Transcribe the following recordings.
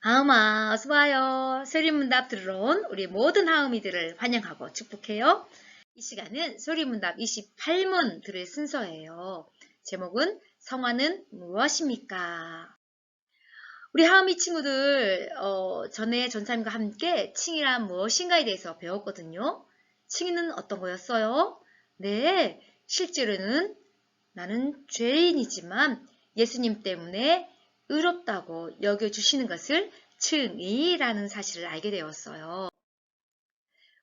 하음아, 어서와요. 소리문답 들으러 온 우리 모든 하음이들을 환영하고 축복해요. 이 시간은 소리문답 28문 들을 순서예요. 제목은 성화는 무엇입니까? 우리 하음이 친구들 어, 전에 전사님과 함께 칭이란 무엇인가에 대해서 배웠거든요. 칭이는 어떤 거였어요? 네, 실제로는 나는 죄인이지만 예수님 때문에 의롭다고 여겨주시는 것을 칭의라는 사실을 알게 되었어요.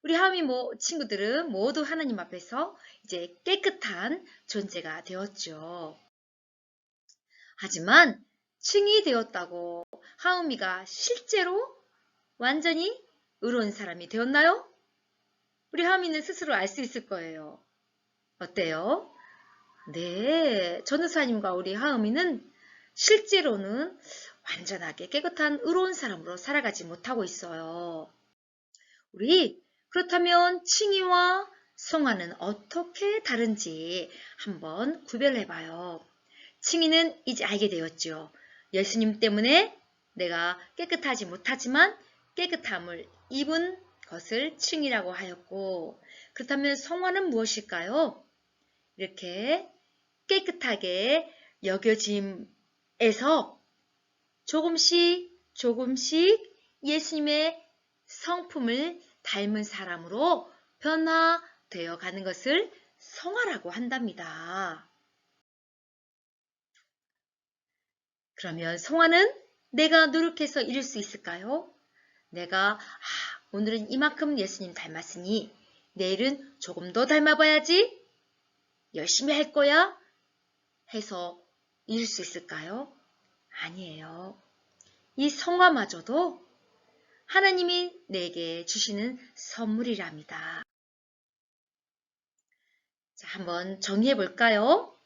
우리 하미 모 친구들은 모두 하나님 앞에서 이제 깨끗한 존재가 되었죠. 하지만 칭이 되었다고 하음이가 실제로 완전히 의로운 사람이 되었나요? 우리 하미는 스스로 알 수 있을 거예요. 어때요? 네, 전우사님과 우리 하음이는 실제로는 완전하게 깨끗한 의로운 사람으로 살아가지 못하고 있어요. 우리 그렇다면 칭의와 성화는 어떻게 다른지 한번 구별해 봐요. 칭의는 이제 알게 되었죠. 예수님 때문에 내가 깨끗하지 못하지만 깨끗함을 입은 것을 칭이라고 하였고 그렇다면 성화는 무엇일까요? 이렇게 깨끗하게 여겨짐 에서 조금씩 조금씩 예수님의 성품을 닮은 사람으로 변화되어 가는 것을 성화라고 한답니다. 그러면 성화는 내가 노력해서 이룰 수 있을까요? 내가 아, 오늘은 이만큼 예수님 닮았으니 내일은 조금 더 닮아봐야지 열심히 할 거야 해서 이룰 수 있을까요? 아니에요. 이 성화마저도 하나님이 내게 주시는 선물이랍니다. 자, 한번 정리해 볼까요?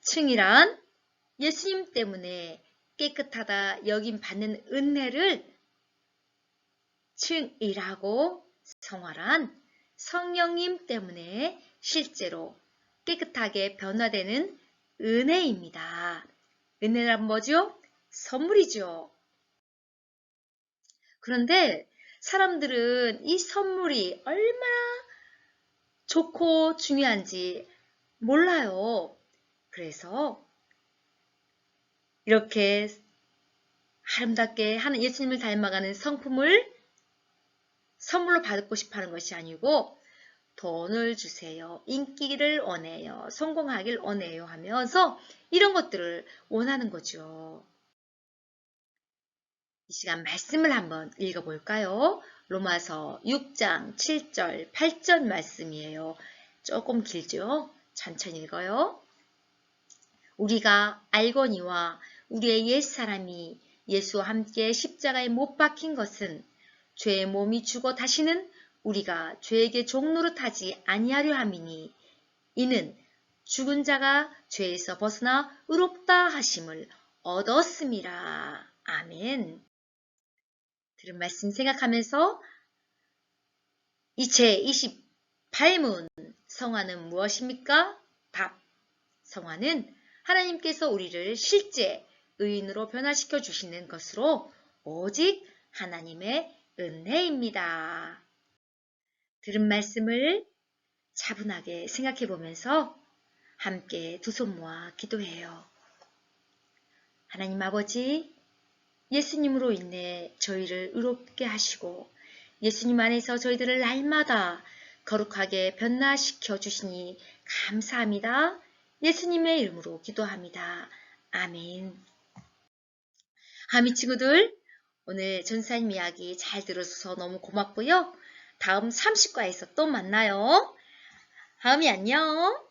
층이란 예수님 때문에 깨끗하다 여김 받는 은혜를 층이라고 성화란 성령님 때문에 실제로 깨끗하게 변화되는 은혜입니다. 은혜란 뭐죠? 선물이죠. 그런데 사람들은 이 선물이 얼마나 좋고 중요한지 몰라요. 그래서 이렇게 아름답게 하는 예수님을 닮아가는 성품을 선물로 받고 싶어 하는 것이 아니고 돈을 주세요. 인기를 원해요. 성공하길 원해요 하면서 이런 것들을 원하는 거죠. 이 시간 말씀을 한번 읽어볼까요? 로마서 6장 7절, 8절 말씀이에요. 조금 길죠? 천천히 읽어요. 우리가 알거니와 우리의 옛사람이 예수와 함께 십자가에 못 박힌 것은 죄의 몸이 죽어 다시는 우리가 죄에게 종노릇하지 아니하려 함이니 이는 죽은 자가 죄에서 벗어나 의롭다 하심을 얻었음이라. 아멘. 들은 말씀 생각하면서 이체 28문 성화는 무엇입니까? 답. 성화는 하나님께서 우리를 실제 의인으로 변화시켜 주시는 것으로 오직 하나님의 은혜입니다. 들은 말씀을 차분하게 생각해 보면서 함께 두 손 모아 기도해요. 하나님 아버지, 예수님으로 인해 저희를 의롭게 하시고 예수님 안에서 저희들을 날마다 거룩하게 변화시켜 주시니 감사합니다. 예수님의 이름으로 기도합니다. 아멘. 하미 친구들, 오늘 전사님 이야기 잘 들어줘서 너무 고맙고요. 다음 30과에서 또 만나요. 다음이 안녕.